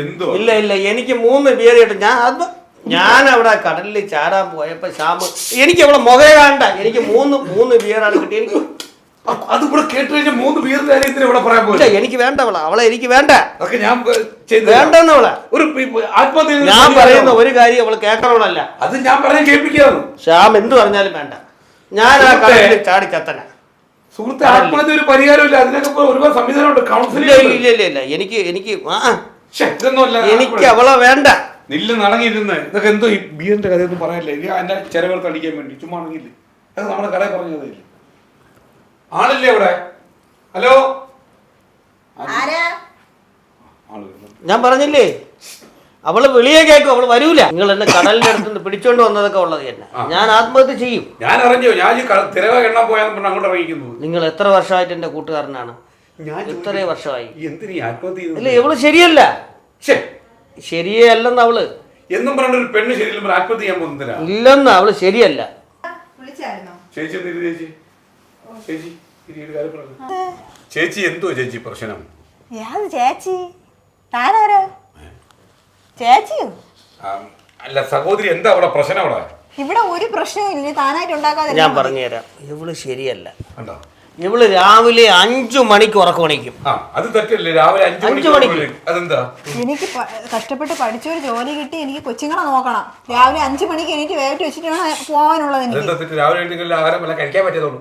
എന്തോ? ഇല്ല ഇല്ല എനിക്ക് മൂന്ന് ബിയർ കിട്ടും ഞാൻ അത് ഞാൻ അവിടെ കടലിൽ ചാടാൻ പോയപ്പോ ശ്യാമ് എനിക്ക് അവിടെ മുഖേ കാണണ്ട. എനിക്ക് മൂന്ന് മൂന്ന് ബിയറാണ് കിട്ടിയത്. എനിക്ക് അത് ഇവിടെ കേട്ട് കഴിഞ്ഞാൽ മൂന്ന് ബിയറിന്റെ കാര്യം എന്തിനാ ഇവിടെ പറയാൻ ഇല്ല എനിക്ക് വേണ്ട അവളെ അവളെ എനിക്ക് വേണ്ട. അതൊക്കെ ഞാൻ ചെയ്തു വേണ്ടെന്ന് അവളെ. ഒരു പി- ആത്മഹത്യ ചെയ്ത് ഞാൻ പറയുന്ന ഒരു കാര്യം അവൾ കേൾക്കണവളല്ല. അത് ഞാൻ പറയാൻ കേൾപ്പിക്കാന്ന് ശ്യാം എന്ത് പറഞ്ഞാലും വേണ്ട. ഞാൻ ആ കടലിൽ ചാടി ചത്തന. സുഹൃത്തെ ആത്മഹത്യ ഒരു പരിഹാരമില്ല അതിനൊക്കെ ഇപ്പൊ ഒരുപാട് സംവിധാനമുണ്ട്. ഇല്ല കൗൺസിലിംഗ് ഇല്ല ഇല്ല ഇല്ല എനിക്ക് എനിക്ക് ആ. എനിക്ക് അവളെ വേണ്ട. നില്ല് നടങ്ങിയിരുന്ന് ഇതൊക്കെ എന്തോ ഈ ബിയറിന്റെ കഥയൊന്നും പറയാനില്ല ഇത് എന്റെ ചെലവുകൾക്ക് അടിക്കാൻ വേണ്ടി. ചുമ്മാ അടങ്ങിയില്ലേ അത് നമ്മുടെ കടയിൽ പറഞ്ഞതല്ലേ ആളില്ലേ അവിടെ? ഹലോ? ആരാ? ആൾ ഞാൻ പറഞ്ഞില്ലേ? അവൾ വിളിയെ കേൾക്കും അവൾ വരൂല. നിങ്ങൾ എന്നെ കടലിന്റെ അടുത്ത് നിന്ന് പിടിച്ചോണ്ട് വന്നതൊക്കെ ഉള്ളത് തന്നെ. ഞാൻ ആത്മഹത്യ ചെയ്യും. ഞാൻ അറിഞ്ഞോ ഞാൻ ഈ എണ്ണ തിരവ പോയാന്ന് പറഞ്ഞ് അങ്ങോട്ട് ഇറങ്ങിക്കുന്നത് നിങ്ങൾ എത്ര വർഷമായിട്ട് എന്റെ കൂട്ടുകാരനാണ്? ഞാൻ വർഷമായി. എന്തിനീ ആത്മഹത്യ ഇല്ല ഇവൾ ശരിയല്ല. ശ്ശെ, ശരിയേ അല്ലെന്ന് അവൾ. എന്നും പറഞ്ഞ ഒരു പെണ്ണ് ശരിയില്ല ആത്മഹത്യ ചെയ്യാൻ പോകുന്നതിനാ? ഇല്ലെന്ന് അവൾ ശരിയല്ല. വിളിച്ചായിരുന്നോ? ചേച്ചി ഒന്ന് ഇരി ചേച്ചി. ചേച്ചി ഇരി, ഒരു കാര്യം പറഞ്ഞു ചേച്ചി എന്തോ ചേച്ചി പ്രശ്നം? ചേച്ചി? താനാരാ? ചേച്ചിയോ? ആ, അല്ല സഹോദരി എന്താ അവിടെ പ്രശ്നം അവിടെ? ഇവിടെ ഒരു പ്രശ്നവും ഇല്ല. താനായിട്ട് ഉണ്ടാക്കാതെ ഞാൻ പറഞ്ഞുതരാം. ഇവൾ ശരിയല്ല. കണ്ടോ? ഇവൾ രാവിലെ അഞ്ചു മണിക്ക് ഉറക്കമണിക്കും ആ അത് തെറ്റല്ലേ? രാവിലെ അഞ്ചു അഞ്ച് മണിക്ക് മണിക്ക്. അതെന്താ? എനിക്ക് പ- കഷ്ടപ്പെട്ട് പഠിച്ചൊരു ജോലി കിട്ടി എനിക്ക് കൊച്ചുങ്ങളെ നോക്കണം. രാവിലെ അഞ്ചു മണിക്ക് എനിക്ക് വേവിട്ട് വെച്ചിട്ട് വേണം പോകാനുള്ളത് എനിക്ക്. അതെന്താ തെറ്റ്? രാവിലെ ആഹാരം വല്ല കഴിക്കാൻ പറ്റിയതുള്ളൂ.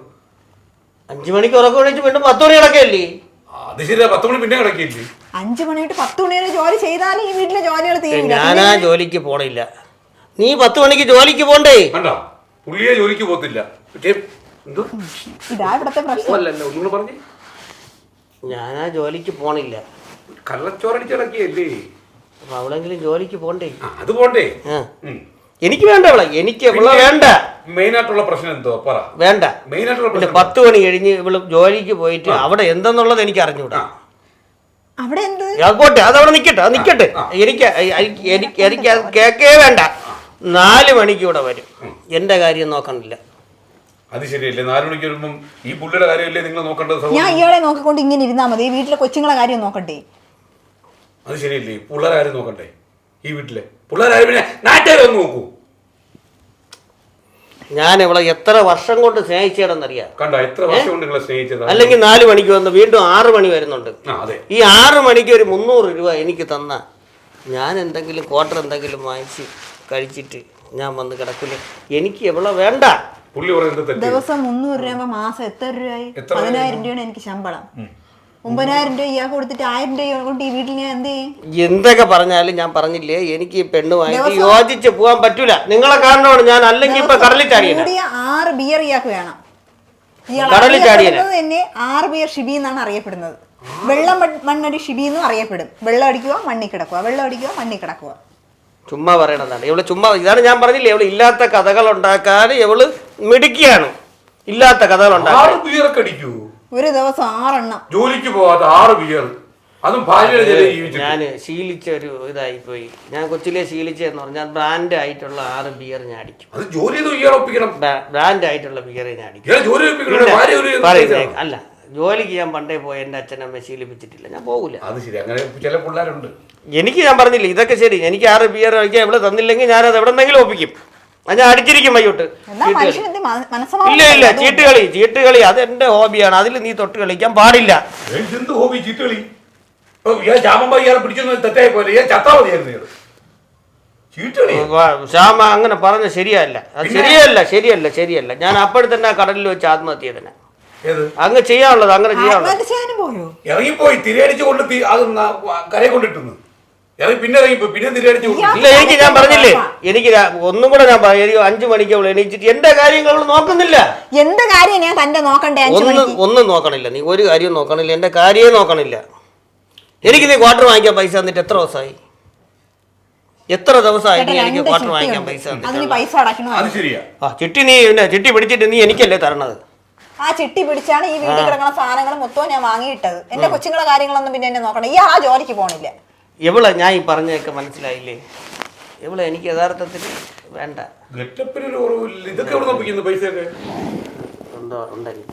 അഞ്ചു മണിക്ക് ഉറക്കമണിച്ച് വീണ്ടും പത്ത് മണി കിടക്കല്ലേ അത് ശരിയാ. പത്ത് മണി പിന്നെ കിടക്കില്ലേ? അഞ്ചു മണി തൊട്ട് പത്ത് മണി വരെ ജോലി ചെയ്താലും ഈ വീട്ടിലെ ജോലികൾ തീരില്ല ഞാനാ ജോലിക്ക് പോണില്ല. നീ പത്ത് മണിക്ക് ജോലിക്ക് പോണ്ടേ? കണ്ടോ? പുള്ളിയെ ജോലിക്ക് പോകത്തില്ല. പക്ഷേ ഇതാ ഇവിടത്തെ പ്രശ്നം. അല്ലല്ല ഒന്നുകൂടെ പറഞ്ഞു. ഞാനാ ജോലിക്ക് പോണില്ല. കള്ളച്ചോറടിച്ച് കിടക്കിയല്ലേ അപ്പൊ അവളെങ്കിലും ജോലിക്ക് പോണ്ടേ? അത് പോണ്ടേ? എനിക്ക് വേണ്ട അവളെ എനിക്ക് അവളെ വേണ്ട. മെയിൻ ആയിട്ടുള്ള പ്രശ്നം എന്തോ? പറ. വേണ്ട. മെയിൻ ആയിട്ടുള്ള പിന്നെ പ്രശ്നം പത്ത് മണി കഴിഞ്ഞ് ഇവൾ ജോലിക്ക് പോയിട്ട് അവിടെ എന്തെന്നുള്ളത് എനിക്ക് അറിഞ്ഞൂടാ. ആ. അവിടെ എന്ത്? അത് അവിടെ നിൽക്കട്ടെ നിക്കട്ടെ അത് നിക്കട്ടെ. എനിക്ക് എനിക്ക് എനിക്ക് എനിക്ക് അത് കേക്കേ വേണ്ട. നാല് മണിക്ക് ഇവിടെ വരും. എന്റെ കാര്യം നോക്കണില്ല. അത് ശരിയല്ലേ? നാലു മണിക്ക് വരുമ്പം ഈ പുള്ളിയുടെ കാര്യമല്ലേ നിങ്ങൾ നോക്കേണ്ടത് ഞാൻ സഹോദരി ഇയാളെ നോക്കിക്കൊണ്ട് ഇങ്ങനെ ഇരുന്നാ മതി. ഈ വീട്ടിലെ കൊച്ചുങ്ങളെ കാര്യം നോക്കണ്ടേ? അത് ശരിയല്ലേ? പിള്ളേരെ കാര്യം നോക്കണ്ടേ? ഈ വീട്ടിലെ? പിന്നെ നാട്ടുകാരെ ഒന്ന് നോക്കൂ. ഞാൻ ഇവളെ എത്ര വർഷം കൊണ്ട് സ്നേഹിച്ചേടെന്നറിയാം. കണ്ടോ? എത്ര വർഷം കൊണ്ട് നിങ്ങളെ സ്നേഹിച്ചത്? അല്ലെങ്കിൽ നാല് മണിക്ക് വന്ന് വീണ്ടും ആറ് മണി വരുന്നുണ്ട്. അതെ. ഈ ആറ് മണിക്ക് ഒരു മുന്നൂറ് രൂപ എനിക്ക് തന്ന. ഞാൻ എന്തെങ്കിലും ക്വാർട്ടർ എന്തെങ്കിലും വാങ്ങിച്ച് കഴിച്ചിട്ട് ഞാൻ വന്ന് കിടക്കില്ല? എനിക്ക് ഇവളെ വേണ്ട. പുള്ളി പറയുന്നത് ദിവസം മുന്നൂറ് രൂപ മാസം എത്ര രൂപയായി? പതിനായിരം രൂപയാണ് എനിക്ക് ശമ്പളം. ഒമ്പതിനായിരം രൂപ ഇയാൾ കൊടുത്തിട്ട് ആയിരം രൂപ കൊണ്ട് ഈ വീട്ടിൽ ഞാൻ എന്ത് ചെയ്യും? എന്തൊക്കെ പറഞ്ഞാലും ഞാൻ പറഞ്ഞില്ലേ? എനിക്ക് ഈ പെണ്ണുമായിട്ട് യോജിച്ച് പോകാൻ പറ്റൂല. നിങ്ങളെ കാരണമാണ് ഞാൻ അല്ലെങ്കിൽ ഇപ്പൊ കടലിൽ ചാടിയത് കൂടിയ ആറ് ബിയർ ഇയാൾക്ക് വേണം. കടലിൽ. തന്നെ ആറ് ബിയർ ഷിബി എന്നാണ് അറിയപ്പെടുന്നത്. വെള്ളം മണ്ണടി ഷിബി എന്നും അറിയപ്പെടും. വെള്ളം അടിക്കുക മണ്ണി കിടക്കുക. വെള്ളം അടിക്കുക മണ്ണി കിടക്കുക. ചുമ്മാ പറയണതാണ് ഇവൾ ചുമ്മാ ഇതാണ് ഞാൻ പറഞ്ഞില്ലേ? ഇവൾ ഇല്ലാത്ത കഥകൾ ഉണ്ടാക്കാൻ ഇവൾ മിടുക്കിയാണ്. ഇല്ലാത്ത ആറ് ബിയറൊക്കെ അടിക്കൂ ഒരു ദിവസം ആറെണ്ണം. ജോലിക്ക് പോവാത്ത ആറ് ബിയർ അതും ഭാര്യയുടെ ജീവിച്ചിട്ട്. ഞാൻ ശീലിച്ച ഒരു ഇതായി പോയി. ഞാൻ കൊച്ചിലെ ശീലിച്ചതെന്ന് പറഞ്ഞാൽ ബ്രാൻഡ് ആയിട്ടുള്ള ആറ് ബിയർ ഞാൻ അടിക്കും. അത് ജോലി ചെയ്ത് ഒപ്പിക്കണം. ബ്രാൻഡ് ആയിട്ടുള്ള ബിയർ ഞാൻ അടിക്കും. ഇയാളെ ജോലി ഒപ്പിക്കണം? ഭാര്യ ഒരു പറയുന്നേ അല്ല ജോലിക്ക് ഞാൻ പണ്ടേ പോയി എന്റെ അച്ഛനമ്മ ശീലിപ്പിച്ചിട്ടില്ല. ഞാൻ പോകില്ല അത് ശരി. അങ്ങനെ ചില പിള്ളേരുണ്ട്. എനിക്ക് ഞാൻ പറഞ്ഞില്ല ഇതൊക്കെ ശരി. എനിക്ക് ആറ് ബിയർ കഴിക്കാൻ ഇവിടെ തന്നില്ലെങ്കിൽ ഞാനത് എവിടെന്നെങ്കിലും ഒപ്പിക്കും. അത് ഞാൻ അടിച്ചിരിക്കും വൈകിട്ട് ഇല്ല ഇല്ല ചീട്ട് കളി ചീട്ട് കളി അത് എന്റെ ഹോബിയാണ്. അതിൽ നീ തൊട്ട് കളിക്കാൻ പാടില്ല. എന്ത് ഹോബി ചീട്ടുകളി ശ്യാമ അങ്ങനെ പറഞ്ഞ ശരിയല്ല. അത് ശരിയല്ല ശരിയല്ല ശരിയല്ല. ഞാൻ അപ്പോഴും തന്നെ കടലിൽ വെച്ച് ആത്മഹത്യ തന്നെ. അങ്ങ് ചെയ്യാനുള്ളത് അങ്ങനെ ചെയ്യാനുള്ളത്. ഇറങ്ങിപ്പോയി തിരയടിച്ച് കൊണ്ട് അത് കരയെ കൊണ്ടിട്ടുന്നു ഇറങ്ങി പിന്നെ ഇറങ്ങിപ്പോയി പിന്നെ തിരയടിച്ച് കൊണ്ട് ഇല്ല എനിക്ക് ഞാൻ പറഞ്ഞില്ലേ? എനിക്ക് ഒന്നും കൂടെ ഞാൻ പറയും എനിക്ക് അഞ്ചു മണിക്ക് അവൾ എണീച്ചിട്ട് എന്റെ കാര്യങ്ങൾ അവൾ നോക്കുന്നില്ല. എന്ത് കാര്യം ഞാൻ തന്റെ നോക്കണ്ടേ അഞ്ചു ഒന്നും മണിക്ക്? ഒന്നും നോക്കണില്ല. നീ ഒരു കാര്യവും നോക്കണില്ല. എന്റെ കാര്യമേ നോക്കണില്ല. എനിക്ക് നീ ക്വാർട്ടർ വാങ്ങിക്കാൻ പൈസ തന്നിട്ട് എത്ര ദിവസമായി? എത്ര ദിവസമായി നീ ചേട്ടാ, എനിക്ക് രണ്ട് ക്വാർട്ടർ വാങ്ങിക്കാൻ ചിട്ടിയുണ്ട്. പൈസ അതിന് തന്നിട്ട്? പൈസ അടയ്ക്കണോ? അത് ശരിയാ. ആ ചിട്ടി നീ പിന്നെ ചിട്ടി പിടിച്ചിട്ട് നീ എനിക്കല്ലേ തരണത്? ആ ചിട്ടി പിടിച്ചാണ് ഈ വീട്ടിൽ കിടക്കുന്ന സാധനങ്ങൾ മൊത്തവും ഞാൻ വാങ്ങിയിട്ടത്. എന്റെ കൊച്ചുങ്ങളെ കാര്യങ്ങളൊന്നും പിന്നെ എന്നെ നോക്കണം ഈ ആ ജോലിക്ക് പോണില്ല. ഇവളെ ഞാൻ ഈ പറഞ്ഞതൊക്കെ മനസ്സിലായില്ലേ? എവിടെ എനിക്ക് യഥാർത്ഥത്തിൽ വേണ്ട. ഒരു എവിടെ എന്തോ ഉണ്ടെങ്കിൽ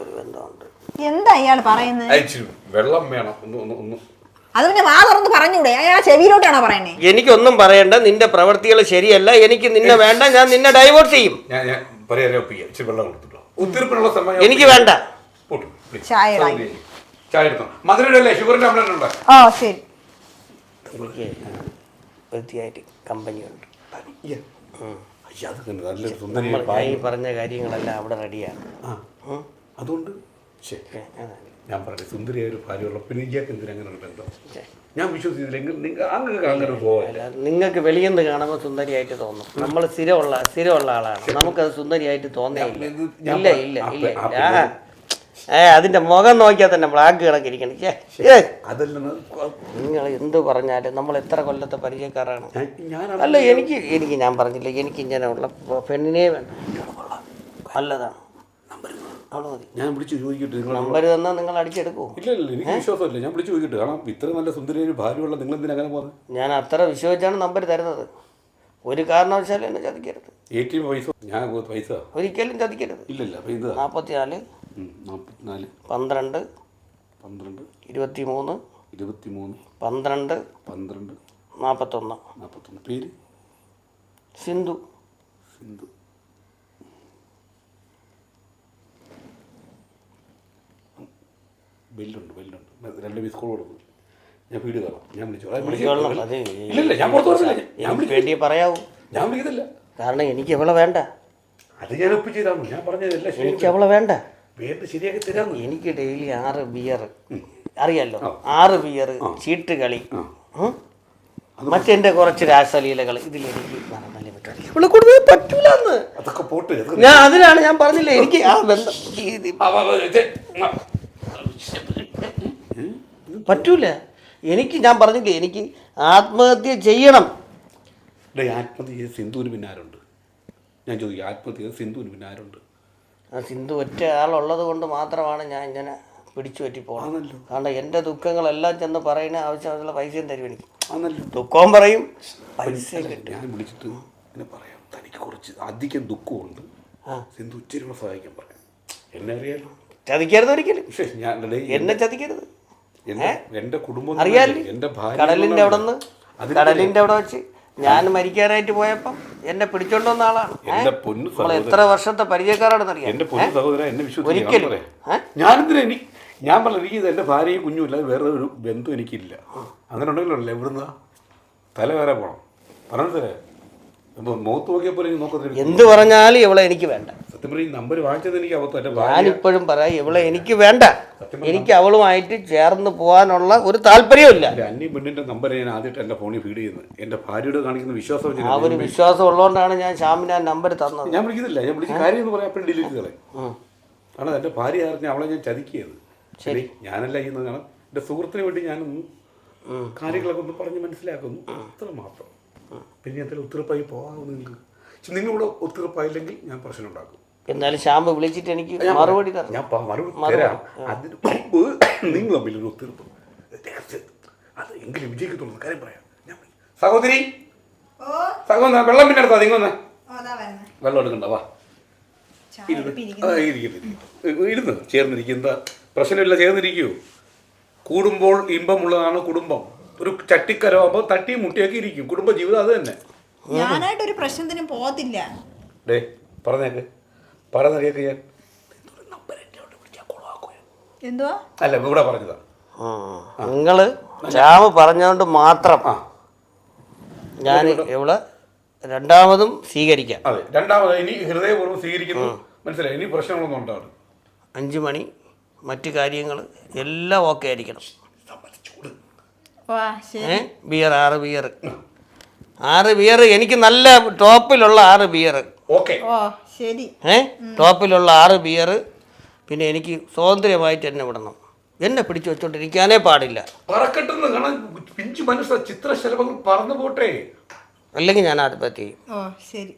ഒരു ബന്ധമുണ്ട്. എന്താ ഇയാൾ പറയുന്നത് അയച്ചു വെള്ളം വേണം. ഒന്ന് ഒന്ന് ഒന്ന്. അത് പിന്നെ വാ തുറന്ന് പറഞ്ഞൂടെ. അയാൾ ചെവിയിലോട്ടാണോ പറയുന്നേ? എനിക്കൊന്നും പറയണ്ട. നിന്റെ പ്രവർത്തികൾ ശരിയല്ല. എനിക്ക് നിന്നെ വേണ്ട. ഞാൻ നിന്നെ ഡൈവോഴ്സ് ചെയ്യും. എനിക്ക് വേണ്ട. പോട്ടു, ചായ. ചായ എടുത്തോ. മധുരയുടെ അല്ലേ? ഷുഗറിന്റെ ഓ ശരി. എനിക്ക് വൃത്തിയായിട്ട് കമ്പനിയുണ്ട്. നമ്മൾ ഈ പറഞ്ഞ കാര്യങ്ങളെല്ലാം അവിടെ റെഡിയാണ്. അതുകൊണ്ട്? ഞാൻ പറഞ്ഞു സുന്ദരിയായ ഒരു ഭാര്യയുള്ള പിന്നെ ഇയാൾക്ക് എന്തിനാ അങ്ങനെ ഒരു ബന്ധം? ഞാൻ വിശ്വസിക്കുന്നില്ല. നിങ്ങൾക്ക് വെളിയിൽ നിന്ന് കാണുമ്പോൾ സുന്ദരിയായിട്ട് തോന്നും. നമ്മൾ സ്ഥിരമുള്ള സ്ഥിരമുള്ള ആളാണ്. നമുക്കത് സുന്ദരിയായിട്ട് തോന്നേയില്ല ഇല്ല. ഇല്ല ഇല്ല ഏ അതിന്റെ മുഖം നോക്കിയാൽ തന്നെ ബ്ലാക്ക് കിടക്കിരിക്കണം ഏ നിങ്ങൾ എന്ത് പറഞ്ഞാലും നമ്മൾ എത്ര കൊല്ലത്തെ പരിചയക്കാരാണ്? അല്ല എനിക്ക് എനിക്ക് ഞാൻ പറഞ്ഞില്ല. എനിക്ക് ഇങ്ങനെ ഉള്ള പെണ്ണിനെ വേണം. നല്ലതാണ്. ഞാൻ വിളിച്ചു ചോദിക്കട്ടെ നിങ്ങൾ നമ്പർ തന്നാൽ നിങ്ങൾ അടിച്ചെടുക്കൂ ഇല്ല ഇല്ല എനിക്ക് വിശ്വാസമില്ല. ഞാൻ വിളിച്ചു ചോദിക്കട്ടെ. കാരണം ഇത്ര നല്ല സുന്ദരിയായ ഒരു ഭാര്യയുള്ള നിങ്ങൾ എന്തിനാ അങ്ങനെ പോകുന്നത്? ഞാൻ അത്ര വിശ്വസിച്ചാണ് നമ്പർ തരുന്നത്. ഒരു കാരണവശാലും എന്നെ ചതിക്കരുത്. എ ടി എം പൈസ ഞാൻ പൈസ ഒരിക്കലും ചതിക്കരുത്. ഇല്ല അപ്പോൾ ഇത് നാൽപ്പത്തിനാല് നാൽപ്പത്തിനാല്. പന്ത്രണ്ട്. പന്ത്രണ്ട്. ഇരുപത്തി മൂന്ന് ഇരുപത്തി മൂന്ന് പന്ത്രണ്ട്. പന്ത്രണ്ട്. നാൽപ്പത്തൊന്ന്. നാൽപ്പത്തൊന്ന്. പേര്? സിന്ധു. സിന്ധു. ബെല്ലുണ്ട് ബെല്ലുണ്ട് രണ്ട് മിസ് കോൾ കൊടുക്കും. ഞാൻ വീട് കയറാം ഞാൻ വിളിച്ചു? ഞാൻ പുറത്ത് പറയാവൂ. ഞാൻ വിളിക്കത്തില്ല. കാരണം എനിക്ക് എവിടെ വേണ്ട. അത് ഞാൻ ഒപ്പിച്ചു ഞാൻ പറഞ്ഞതല്ല എനിക്ക് അവളെ വേണ്ട. ശരിയാക്കി എനിക്ക് ഡെയിലി ആറ് ബിയർ അറിയാലോ? ആറ് ബിയർ ചീട്ട് കളി? മറ്റെന്റെ കുറച്ച് രാസലീലകൾ ഇതിലെനിക്ക് മറന്നാലേ പറ്റൂ. ഇവിടെ കൂടുതൽ പറ്റൂലെന്ന്. അതൊക്കെ പോട്ട് അതൊക്കെ ഞാൻ അതിനാണ് ഞാൻ പറഞ്ഞില്ലേ എനിക്ക് ആ ബന്ധം. പറ്റൂല. എനിക്ക് ഞാൻ പറഞ്ഞില്ലേ എനിക്ക് ആത്മഹത്യ ചെയ്യണം. ആത്മഹത്യ സിന്ധുവിന് പിന്നാരുണ്ട്? ഞാൻ ചോദിക്കും ആത്മഹത്യ സിന്ധുവിന് പിന്നെ ആരുണ്ട് ആ സിന്ധു ഒറ്റ ആളുള്ളത് കൊണ്ട് മാത്രമാണ് ഞാൻ ഇങ്ങനെ പിടിച്ചു പറ്റി പോകുന്നത് ആണല്ലോ. കാരണം എന്റെ ദുഃഖങ്ങളെല്ലാം ചെന്ന് പറയുന്ന ആവശ്യമുള്ള പൈസയും തരും എനിക്ക്. ദുഃഖവും പറയും പൈസയും കിട്ടും. ഞാൻ വിളിച്ചിട്ട് ഇങ്ങനെ പറയാം. തനിക്ക് കുറച്ച് അധികം ദുഃഖമുണ്ട്. സിന്ധു ഇച്ചിരി സഹായിക്കാൻ പറയാം. എന്നെ അറിയാലോ. ചതിക്കരുത് ഒരിക്കലും. എന്നെ ചതിക്കരുത്. എന്റെ എന്റെ കുടുംബം അറിയാലോ. എന്റെ ഭാര്യ കടലിന്റെ അവിടെ നിന്ന് കടലിന്റെ അവിടെ വെച്ച് ഞാൻ മരിക്കാനായിട്ട് പോയപ്പം എന്നെ പിടിച്ചോണ്ട് വന്ന ആളാണ്. എന്റെ പൊന്നു നമ്മൾ എത്ര വർഷത്തെ പരിചയക്കാരാണെന്നറിയാം? എന്റെ പൊന്നു സഹോദരൻ എന്നെ ഒരിക്കലും. വിശ്വസിക്കാൻ ഏ? ഞാനെന്തിനാ എനിക്ക് ഞാൻ പറഞ്ഞു എനിക്ക് ഇത് എന്റെ ഭാര്യയും കുഞ്ഞും ഇല്ലാതെ വേറെ ഒരു ബന്ധം എനിക്കില്ല. അങ്ങനെ ഉണ്ടെങ്കിലല്ലേ എവിടുന്ന തല വേറെ പോണം. പറഞ്ഞു തരേ മുഖത്ത് നോക്കിയപ്പോൾ എനിക്ക് നോക്കത്തില്ല. എന്ത് പറഞ്ഞാലും ഇവളെ എനിക്ക് വേണ്ട. സത്യം നമ്പർ വാങ്ങിച്ചത് എനിക്ക് അബദ്ധം. ഞാനിപ്പോഴും പറയാം ഇവളെ എനിക്ക് വേണ്ട. എനിക്ക് അവളുമായിട്ട് ചേർന്ന് പോകാനുള്ള ഒരു താല്പര്യമില്ല എന്റെ അന്യ പെണ്ണിന്റെ നമ്പർ ഞാൻ ആദ്യമായിട്ട് എന്റെ ഫോണിൽ ഫീഡ് ചെയ്യുന്നത്. എന്റെ ഭാര്യയോട് കാണിക്കുന്ന വിശ്വാസം ആ ഒരു വിശ്വാസം ഉള്ളതുകൊണ്ടാണ് ഞാൻ ശ്യാമിന് ആ നമ്പർ തന്നത്. ഞാൻ വിളിക്കുന്നില്ല. ഞാൻ വിളിച്ച കാര്യം എന്ന് പറയാം അപ്പോഴും ഡിലീറ്റ് കളയും. കാരണം എന്റെ ഭാര്യ അറിഞ്ഞ അവളെ ഞാൻ ചതിക്കിയത്. ശരി. ഞാനല്ല ചെയ്യുന്നത്. കാരണം എന്റെ സുഹൃത്തിന് വേണ്ടി ഞാൻ കാര്യങ്ങളൊക്കെ ഒന്ന് പറഞ്ഞ് മനസ്സിലാക്കുന്നു. അത്ര മാത്രം. പിന്നെ എന്തെങ്കിലും ഒത്തിരിപ്പായി പോകാമെന്ന് നിങ്ങൾക്ക്. പക്ഷെ നിങ്ങളിവിടെ ഒത്തിരിപ്പായില്ലെങ്കിൽ ഞാൻ പ്രശ്നം ഉണ്ടാക്കും എന്നാലും ശ്യാമ്പ് വിളിച്ചിട്ട് എനിക്ക് മറുപടി. ഞാൻ മറുപടി തരാം. അതിന് മുമ്പ് നിങ്ങൾ തമ്മിൽ ഒരു ഒത്തിരിപ്പ് രഹസ്യം. അത് എങ്കിലും വിജയിക്കത്തുള്ളൂ കാര്യം പറയാം. ഞാൻ സഹോദരി. സഹോദര വെള്ളം പിന്നെ എടുത്താ? നിങ്ങൾ വെള്ളം എടുക്കണ്ട വാ. ഇരുന്ന്. ആ, ഇരിക്കട്ടെ, ഇരിക്കട്ടെ. ഇരുന്ന് ചേർന്നിരിക്കും. എന്താ പ്രശ്നമില്ല ചേർന്നിരിക്കൂ. കൂടുമ്പോൾ ഇമ്പമുള്ളതാണ് കുടുംബം. ഒരു ചട്ടിക്കരമാകുമ്പോൾ തട്ടിയും മുട്ടിയൊക്കെ ഇരിക്കും. കുടുംബ ജീവിതം അത് തന്നെ. ഞാനായിട്ടൊരു പ്രശ്നത്തിനും പോകത്തില്ല. ഡേ പറഞ്ഞേക്ക്. പറയുന്ന കേക്ക് ഞാൻ. എന്തുവാ? അല്ല ഇവിടെ പറഞ്ഞതാ. നിങ്ങൾ ശ്യാമ് പറഞ്ഞതുകൊണ്ട് മാത്രം ഞാൻ ഇവിടെ രണ്ടാമതും സ്വീകരിക്കാം. അതെ രണ്ടാമത് ഇനി ഹൃദയപൂർവം സ്വീകരിക്കുന്നു. മനസ്സിലായി? ഇനി പ്രശ്നങ്ങളൊന്നും ഉണ്ടാവും അഞ്ച് മണി മറ്റു കാര്യങ്ങൾ എല്ലാം ഓക്കെ ആയിരിക്കണം. ബിയർ ആറ് ബിയർ ആറ് ബിയർ എനിക്ക് നല്ല ടോപ്പിലുള്ള ആറ് ബിയർ ഓക്കെ. ഓ ശരി. ഏ? ടോപ്പിലുള്ള ആറ് ബിയർ പിന്നെ എനിക്ക് സ്വാതന്ത്ര്യമായിട്ട് എന്നെ വിടണം. എന്നെ പിടിച്ചു വെച്ചോണ്ടിരിക്കാനേ പാടില്ല. പറക്കട്ടെന്ന് കാണാൻ പിഞ്ചു മനസ്സ ചിത്രശലഭങ്ങൾ പറന്നു പോട്ടെ. അല്ലെങ്കിൽ ഞാൻ ആത്മഹത്യ ചെയ്യും. ഓ ശരി?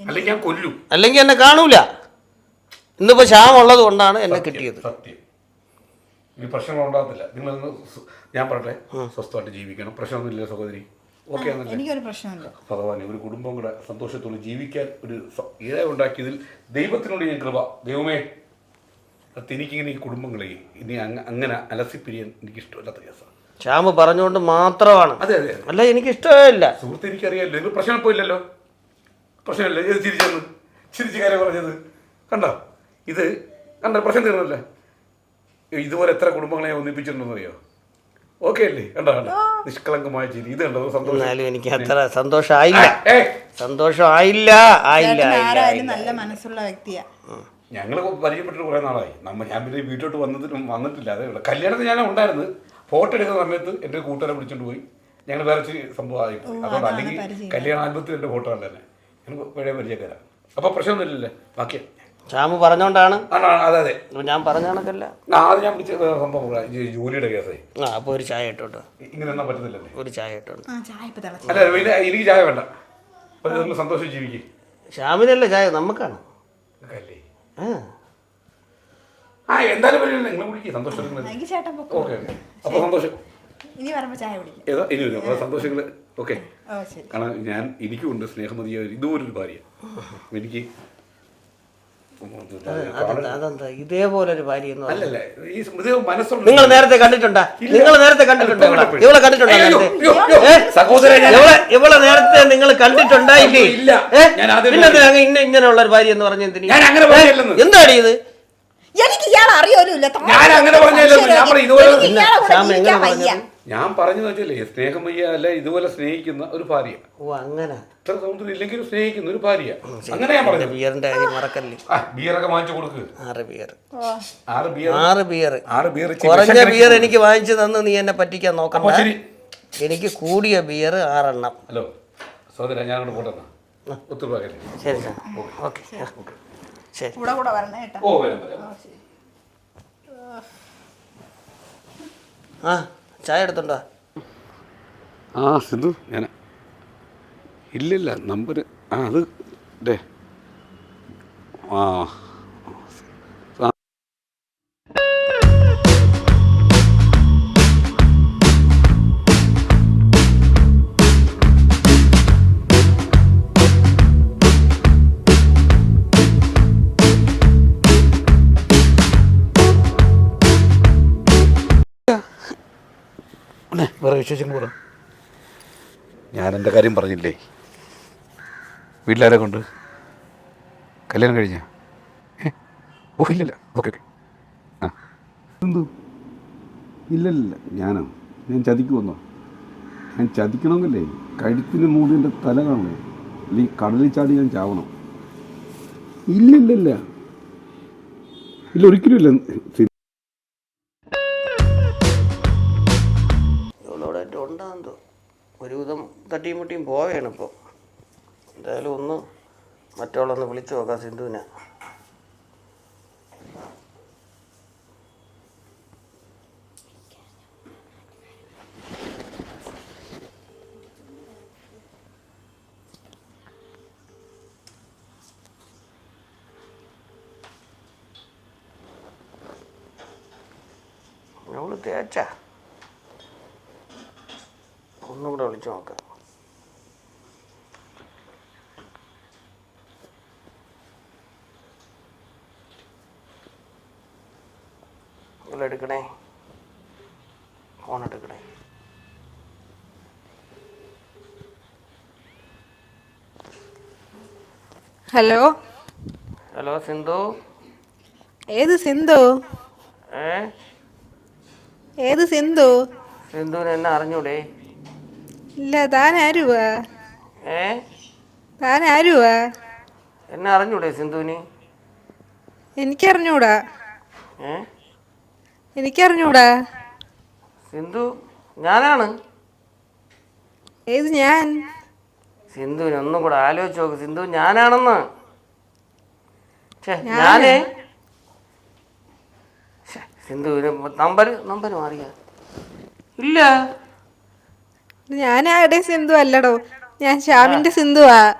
അല്ലെങ്കിൽ ഞാൻ കൊല്ലും. അല്ലെങ്കിൽ എന്നെ കാണൂല. ഇന്നിപ്പോ ശ്യാമുള്ളത് കൊണ്ടാണ് എന്നെ കിട്ടിയത്. സത്യം. ഇനി പ്രശ്നങ്ങൾ ഉണ്ടാകത്തില്ല. നിങ്ങൾ ഞാൻ പറയട്ടെ. സ്വസ്ഥമായിട്ട് ജീവിക്കണം. പ്രശ്നമൊന്നുമില്ല സഹോദരി. ഓക്കെ എനിക്കൊരു പ്രശ്നമില്ല ഭഗവാനെ ഒരു കുടുംബം കൂടെ സന്തോഷത്തോടെ ജീവിക്കാൻ ഒരു ഇര ഇട ഉണ്ടാക്കിയതിൽ ദൈവത്തിനോട് ഞാൻ കൃപ. ദൈവമേ അത് എനിക്കിങ്ങനെ ഈ കുടുംബങ്ങളെ ഇനി അങ്ങനെ അലസിപ്പിരിയാൻ എനിക്ക് ഇഷ്ടമല്ലാത്ത കേസാണ് ശ്യാമ് പറഞ്ഞുകൊണ്ട് മാത്രമാണ്. അതെ അതെ അല്ല എനിക്ക് ഇഷ്ടമില്ല സുഹൃത്ത് എനിക്കറിയാമല്ലോ ഇത് പ്രശ്നം പോയില്ലല്ലോ. പ്രശ്നമില്ല ഇത് ചിരിച്ചെന്ന് ചിരിച്ച് കാര്യം പറഞ്ഞത്. കണ്ടോ? ഇത് കണ്ടോ പ്രശ്നം തീർന്നല്ലേ ഇതുപോലെ എത്ര കുടുംബങ്ങളെ ഞാൻ ഒന്നിപ്പിച്ചിട്ടുണ്ടെന്ന് അറിയോ ഓക്കെ അല്ലേ? കണ്ടോ കണ്ടോ? നിഷ്കളങ്കമായ ചിരി. ഇത് കണ്ടോ? സന്തോഷം. എന്നാലും എനിക്ക് അത്ര സന്തോഷമായില്ല. ഏ സന്തോഷമായില്ല. ആയില്ല ചേട്ടൻ ആയില്ല ആരായാലും നല്ല മനസ്സുള്ള വ്യക്തിയാ. ഞങ്ങൾ പരിചയപ്പെട്ടിട്ട് കുറേ നാളായി. നമ്മ ഞാൻ പിന്നെ വീട്ടിലോട്ട് വന്നതിനും വന്നിട്ടില്ല അതേ ഉള്ളൂ. കല്യാണത്തിന് ഞാൻ ഉണ്ടായിരുന്നു. ഫോട്ടോ എടുക്കുന്ന സമയത്ത് എന്റെ കൂട്ടുകാരെ വിളിച്ചോണ്ട് പോയി. ഞങ്ങൾ വേറെ സംഭവം സംഭവമായി. അതുകൊണ്ട് അല്ലെങ്കിൽ കല്യാണ ആൽബത്തിൽ എന്റെ ഫോട്ടോ ഉണ്ട് തന്നെ ഞങ്ങൾ പഴയ പരിചയക്കാരാണ് അപ്പോൾ പ്രശ്നമൊന്നുമില്ലല്ലേ. ബാക്കി ശ്യാമ് പറഞ്ഞോണ്ടാണ്. അതെ അതെ. ഞാൻ പറഞ്ഞ കണക്കല്ല. ആ, അത് ഞാൻ സംഭവം ജോലിയുടെ കേസേ. ആ അപ്പൊ ഒരു ചായ ഇട്ടോട്ടോ. ഇങ്ങനെ ഒന്നും പറ്റുന്നില്ലല്ലേ ഒരു ചായ ഇട്ടോണ്ട് ആ ചായ ഇപ്പൊ തിളച്ചു. അല്ല പിന്നെ എനിക്ക് ചായ വേണ്ട. സന്തോഷം ജീവിക്കും. ശ്യാമിനല്ല ചായ? നമുക്കാണ്? ഞാൻ ആ. എന്തായാലും നിങ്ങൾ സന്തോഷം എനിക്ക് ഓക്കെ ഇനി വരുമ്പോ ചായ കുടിക്കാം. ഏതാ? ഇനി വരും സന്തോഷങ്ങൾ ഓക്കെ. കാരണം ഞാൻ എനിക്കുമുണ്ട് സ്നേഹമതിയായ ഒരു- ഇതുപോലൊരു ഭാര്യ. എനിക്ക് അതെന്താ ഇതേപോലെ ഒരു ഭാര്യ എന്ന് പറഞ്ഞാൽ ഈ സ്മൃതി മനസ്സുള്ള നിങ്ങൾ നേരത്തെ കണ്ടിട്ടുണ്ടാ? നിങ്ങൾ നേരത്തെ കണ്ടിട്ടുണ്ടോ ഇവളെ? ഇല്ല. ഇവളെ? കണ്ടിട്ടുണ്ടോ? സഹോദരൻ ഇവളെ ഇവളെ നേരത്തെ നിങ്ങൾ കണ്ടിട്ടുണ്ടായില്ലേ ഞാൻ ആദ്യം പിന്നെ ഇന്ന ഇങ്ങനെയുള്ള ഒരു ഭാര്യ എന്ന് പറഞ്ഞ എന്തിന്? ഞാൻ അങ്ങനെ പറഞ്ഞില്ലെന്ന്. എന്താടി ഇത്? എനിക്ക് ഇയാൾ അറിയോലുമില്ല ഞാൻ അങ്ങനെ പറഞ്ഞല്ലോ ഞാൻ ഇതുപോലെ ഞാൻ പറഞ്ഞെന്ന് വെച്ചല്ലേ സ്നേഹമയ്യ അല്ല ഇതുപോലെ സ്നേഹിക്കുന്ന ഒരു ഭാര്യ. ഓ അങ്ങനെ. ഇത്ര സൗന്ദര്യം ഇല്ലെങ്കിലും സ്നേഹിക്കുന്ന ഒരു ഭാര്യ. അങ്ങനെ ഞാൻ പറഞ്ഞു ബിയറിന്റെ കാര്യം മറക്കല്ലേ? ആ ബിയറൊക്കെ വാങ്ങിച്ചു കൊടുക്ക്. ആറ് ബിയർ ആറ് ബിയർ ആറ് ബിയർ ആറ് ബിയർ കുറഞ്ഞ ബിയർ എനിക്ക് വാങ്ങിച്ചു തന്ന് നീ എന്നെ പറ്റിക്കാൻ നോക്കണ്ട. ശരി. എനിക്ക് കൂടിയ ബിയർ ആറെണ്ണം. ഹലോ സഹോദര ഞാൻ അങ്ങോട്ട് പോട്ടെന്നാ ഒത്തിരി ശരി സാർ. ഓക്കെ. ശരി കൂടെ കൂടെ വരണേ കേട്ടോ. ഓ വരാം വരാം. ആ. ചായ എടുത്തുണ്ടോ ആ സിന്ധു ഞാൻ ഇല്ലില്ല നമ്പർ ആ അത് ആ. വേറെ ഞാൻ എന്റെ കാര്യം പറഞ്ഞില്ലേ? വീട്ടിലാരെ കൊണ്ട്? കല്യാണം കഴിഞ്ഞ? ഓ ഇല്ലല്ല. Okay okay. ആ. എന്തോ? ഇല്ലല്ല ഞാനോ. ഞാൻ ചതിക്കുമെന്നോ ഞാൻ ചതിക്കണമെങ്കിലേ കഴുത്തിന് മൂടി എന്റെ തല കാണണേ. അല്ലെങ്കിൽ കടലിൽ ചാടി ഞാൻ ചാവണം. ഇല്ലില്ലല്ല. ഇല്ല ഒരിക്കലും ഇല്ല. തട്ടിയും മുട്ടിയും പോവുകയാണ് ഇപ്പോൾ എന്തായാലും ഒന്ന് മറ്റോളൊന്ന് വിളിച്ചു നോക്കാം സിന്ധുവിനെ. അവൾ തേച്ചാ. ഒന്നുകൂടെ വിളിച്ചു നോക്കാം. എടുക്കണേ? ഫോൺ എടുക്കണേ? ഹലോ? ഹലോ സിന്ധു? ഏത് സിന്ധു? ഏ? ഏത് സിന്ധു? സിന്ധു എന്നെ അറിഞ്ഞൂടെ? ഇല്ല താൻ ആരുവാ ഏ? താൻ ആരുവാ എന്നെ അറിഞ്ഞൂടെ സിന്ധുവിന്? എനിക്കറിഞ്ഞൂടാ. ഏ? എനിക്കറിഞ്ഞൂടാ. സിന്ധു ഞാനാണ്. ഏത് ഞാൻ? സിന്ധുവിന് ഒന്നും കൂടെ ആലോചിച്ച് നോക്ക്. സിന്ധു ഞാനാണെന്ന്. ഞാനേ? സിന്ധുവിന് നമ്പർ നമ്പർ മാറിയ. ഇല്ല. ഞാനാടെ സിന്ധു അല്ലടോ. ഞാൻ ശ്യാമിന്റെ സിന്ധുവാ.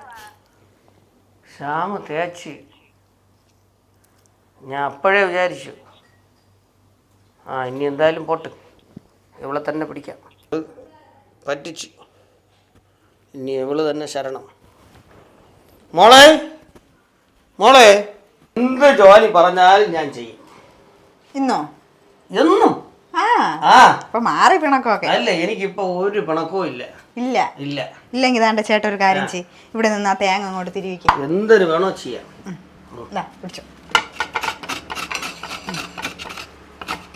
ശ്യാമ തേച്ച്. ഞാൻ അപ്പോഴേ വിചാരിച്ചു. ആ ഇനി എന്തായാലും പോട്ട്. ഇവളെ തന്നെ പിടിക്കാം. പറ്റിച്ചു. ഇനി ഇവൾ തന്നെ ശരണം. മോളെ മോളെ എന്ത് ജോലി പറഞ്ഞാലും ഞാൻ ചെയ്യും. ഇന്നോ? എന്നും? ആ. ആ. അപ്പൊ മാറി പിണക്കമൊക്കെ. അല്ല എനിക്കിപ്പോ ഒരു പിണക്കവും ഇല്ല. ഇല്ല. ഇല്ല. ഇല്ലെങ്കിൽ താണ്ട ചേട്ടൻ ഒരു കാര്യം ചെയ്യും. ഇവിടെ നിന്ന് ആ തേങ്ങ അങ്ങോട്ട് തിരിവിക്കും. എന്തൊരു വേണോ ചെയ്യാം. പിടിച്ചോ.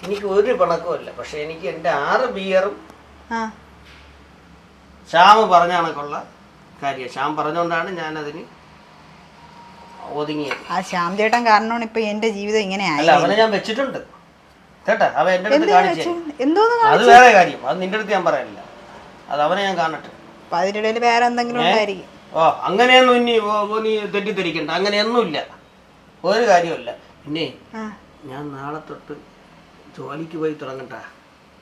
എനിക്ക് ഒരു പിണക്കവും പക്ഷെ എനിക്ക് എന്റെ ആറ് ബിയറും ശ്യാമ് പറഞ്ഞ കണക്കുള്ള കാര്യം. ശ്യാം പറഞ്ഞുകൊണ്ടാണ് ഞാനതിന് ഒതുങ്ങിയത്. ആ ശ്യാം ചേട്ടൻ കാരണമാണ് ഇപ്പൊ എന്റെ ജീവിതം ഇങ്ങനെ അല്ല അവനെ ഞാൻ വെച്ചിട്ടുണ്ട്. കേട്ടാ? അവ എന്റെ അടുത്ത് കാണിച്ചു. അത് വേറെ കാര്യം. അത് നിന്റെ അടുത്ത് ഞാൻ പറയാനില്ല അത് അവനെ ഞാൻ കാണട്ടെ. അതിനിടയിൽ വേറെ എന്തെങ്കിലും ഉണ്ടായിരിക്കും. ഓ അങ്ങനെയൊന്നും ഇനി നീ തെറ്റിദ്ധരിക്കണ്ട. അങ്ങനെയൊന്നുമില്ല. ഒരു കാര്യമില്ല പിന്നെ ഞാൻ നാളെ തൊട്ട് ജോലിക്ക് പോയി തുടങ്ങട്ടാ.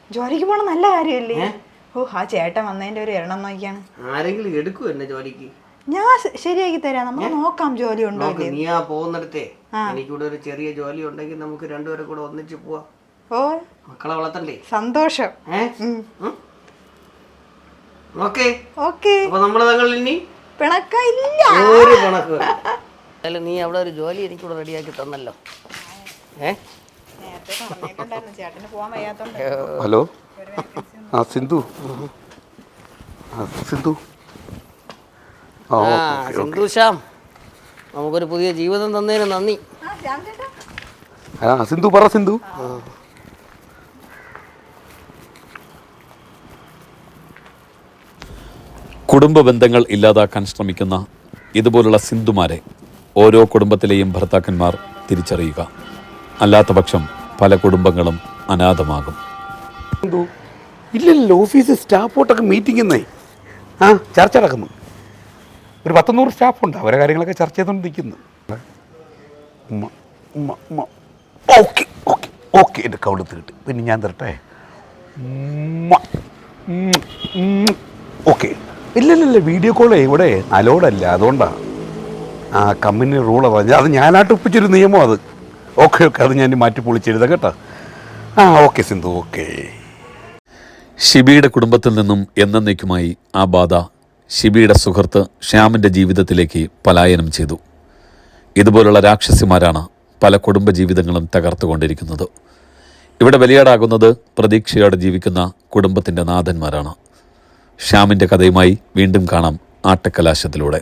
ജോലിക്ക് പോണ നല്ല കാര്യമല്ലേ ഓ ആ ചേട്ടൻ വന്നതിന്റെ ഒരു എണ്ണം നോക്കിയാണ്. ആരെങ്കിലും എടുക്കൂ എന്നെ ജോലിക്ക്. ഞാൻ ശരിയാക്കി തരാം. നമ്മൾ നോക്കാം ജോലി ഉണ്ടോ നീ ആ പോകുന്നിടത്തെ. എനിക്കൂടെ ഒരു ചെറിയ ജോലി ഉണ്ടെങ്കിൽ നമുക്ക് രണ്ടുപേരെ കൂടെ ഒന്നിച്ച് പോവാം. ഓ. മക്കളെ വളർത്തണ്ടേ? സന്തോഷം. ഏ? Okay okay. അപ്പൊ നമ്മൾ തങ്ങൾ ഇനി? പിണക്ക ഇല്ല ഒരു കണക്ക് അല്ല നീ അവിടെ ഒരു ജോലി എനിക്കൂടെ റെഡിയാക്കി തന്നല്ലോ. ഏ? ഹലോ. ആ സിന്ധു. ആ സിന്ധു. ആ സിന്ധു ശ്യാം നമുക്കൊരു പുതിയ ജീവിതം തന്നതിന് നന്ദി. ആ സിന്ധു പറ സിന്ധു. കുടുംബ ബന്ധങ്ങൾ ഇല്ലാതാക്കാൻ ശ്രമിക്കുന്ന ഇതുപോലുള്ള സിന്ധുമാരെ ഓരോ കുടുംബത്തിലെയും ഭർത്താക്കന്മാർ തിരിച്ചറിയുക. അല്ലാത്ത പക്ഷം പല കുടുംബങ്ങളും അനാഥമാകും. ഇല്ലല്ലോ ഓഫീസിൽ സ്റ്റാഫോട്ടൊക്കെ മീറ്റിംഗ് എന്നേ ആ ചർച്ച നടക്കുന്നു. ഒരു പത്തൊന്നൂറ് സ്റ്റാഫുണ്ട് അവരെ കാര്യങ്ങളൊക്കെ ചർച്ച ചെയ്തുകൊണ്ടിരിക്കുന്നു ഓക്കെ ഓക്കെ ഓക്കെ എന്റെ കൗളത്ത് കിട്ടി. പിന്നെ ഞാൻ തരട്ടെ. ഓക്കെ. ഇല്ലല്ലല്ല വീഡിയോ കോൾ ഇവിടെ അലോഡല്ല അതുകൊണ്ടാണ് ആ കമ്പനി റൂൾ അതാണ് അത് ഞാനായിട്ട് ഒപ്പിച്ചൊരു നിയമം അത്. Okay okay. അത് ഞാൻ മാറ്റി പൊളിച്ചെഴുതാം കേട്ടോ. ആ. Okay Sindhu okay. ഷിബിയുടെ കുടുംബത്തിൽ നിന്നും എന്നേക്കുമായി ആ ബാധ ഷിബിയുടെ സുഹൃത്ത് ശ്യാമിന്റെ ജീവിതത്തിലേക്ക് പലായനം ചെയ്തു. ഇതുപോലുള്ള രാക്ഷസിമാരാണ് പല കുടുംബ ജീവിതങ്ങളും തകർത്തുകൊണ്ടിരിക്കുന്നത്. ഇവിടെ ബലിയാടാകുന്നത് പ്രതീക്ഷയോടെ ജീവിക്കുന്ന കുടുംബത്തിന്റെ നാഥന്മാരാണ്. ശ്യാമിന്റെ കഥയുമായി വീണ്ടും കാണാം ആട്ടക്കലാശത്തിലൂടെ.